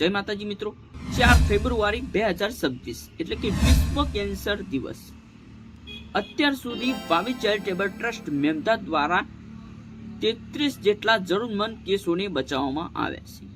જય માતાજી મિત્રો. ચાર ફેબ્રુઆરી બે હજાર છવ્વીસ, એટલે કે વિશ્વ કેન્સર દિવસ. અત્યાર સુધી વાવી ચેરિટેબલ ટ્રસ્ટ મેમદા દ્વારા તેત્રીસ જેટલા જરૂરમંદ કેસોને બચાવવામાં આવ્યા છે.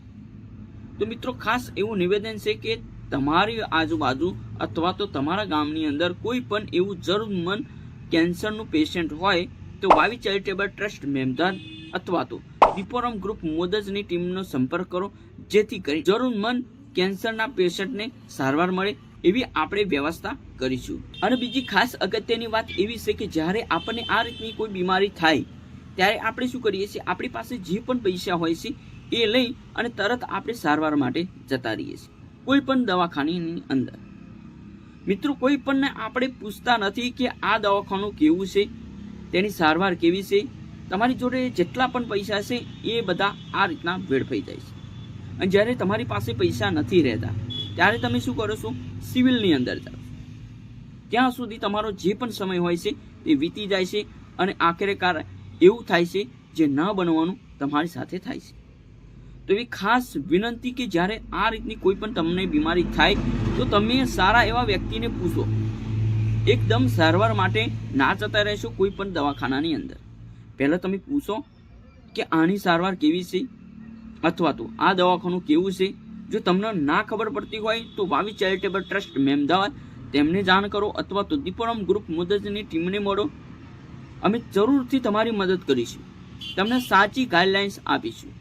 તો મિત્રો, ખાસ એવું નિવેદન છે કે તમારી આજુબાજુ અથવા તો તમારા ગામની અંદર કોઈ પણ એવું જરૂરમંદ કેન્સરનું પેશન્ટ હોય તો વાવી ચેરિટેબલ ટ્રસ્ટ મેમદા અથવા તો દીપોરમ ગ્રુપ મોદજની ટીમનો સંપર્ક કરો, જેથી કરી જરૂરમંદ કેન્સરના પેશન્ટને સારવાર મળે એવી આપણે વ્યવસ્થા કરીશું. અને બીજી ખાસ અગત્યની વાત એવી છે કે જ્યારે આપણને આ રીતની કોઈ બીમારી થાય, ત્યારે આપણે શું કરીએ છીએ? આપણી પાસે જે પણ પૈસા હોય છે, એ લઈ અને તરત આપણે સારવાર માટે જતા રહીએ છીએ, કોઈ પણ દવાખાનાની અંદર. મિત્રો, કોઈ પણને આપણે પૂછતા નથી કે આ દવાખાનું કેવું છે, તેની સારવાર કેવી છે તમારી જોડે જેટલા પણ પૈસા છે, એ બધા આ રીતના વેડફાઈ જાય છે. અને જ્યારે તમારી પાસે પૈસા નથી રહેતા, ત્યારે તમે શું કરો છો? સિવિલની અંદર જાઓ. ત્યાં સુધી તમારો જે પણ સમય હોય છે તે વીતી જાય છે અને આખરેકાર એવું થાય છે, જે ન બનવાનું તમારી સાથે થાય છે. તો એવી ખાસ વિનંતી કે જ્યારે આ રીતની કોઈ પણ તમને બીમારી થાય, તો તમે સારા એવા વ્યક્તિને પૂછો. એકદમ સારવાર માટે ના જતા રહેશો કોઈ પણ દવાખાનાની અંદર. પહેલાં તમે પૂછો કે આની સારવાર કેવી છે? અથવા તો આ દવાખાનું કેવું છે? જો તમને ના ખબર પડતી હોય તો વાવી ચેરિટેબલ ટ્રસ્ટ મેમદાવાદ તેમને જાણ કરો અથવા તો દીપોરમ ગ્રુપ મદદની ટીમને મળો. અમે જરૂરથી તમારી મદદ કરીશું. તમને સાચી ગાઈડલાઇન્સ આપીશું.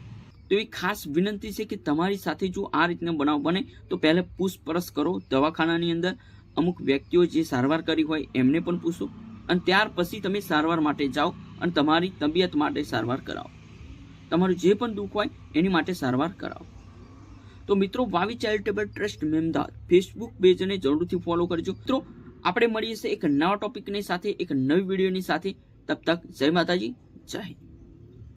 તો એ ખાસ વિનંતી છે કે તમારી સાથે જો આ રીતનો બનાવ બને, તો પહેલાં પૂછપરછ કરો દવાખાનાની અંદર. અમુક વ્યક્તિઓ જે સારવાર કરી હોય એમને પણ પૂછો. અને ત્યાર પછી તમે સારવાર માટે જાઓ અને તમારી તબિયત માટે સારવાર કરાવો. તમારું જે પણ દુઃખ હોય એની માટે સારવાર કરાવો. તો મિત્રો, વાવી ચેરિટેબલ ટ્રસ્ટ મેમદાદ ફેસબુક પેજને જરૂરથી ફોલો કરજો. મિત્રો, આપણે મળીએ છીએ એક નવા ટોપિકની સાથે, એક નવી વિડીયોની સાથે. તબ તક જય માતાજી, જય હિન્દ.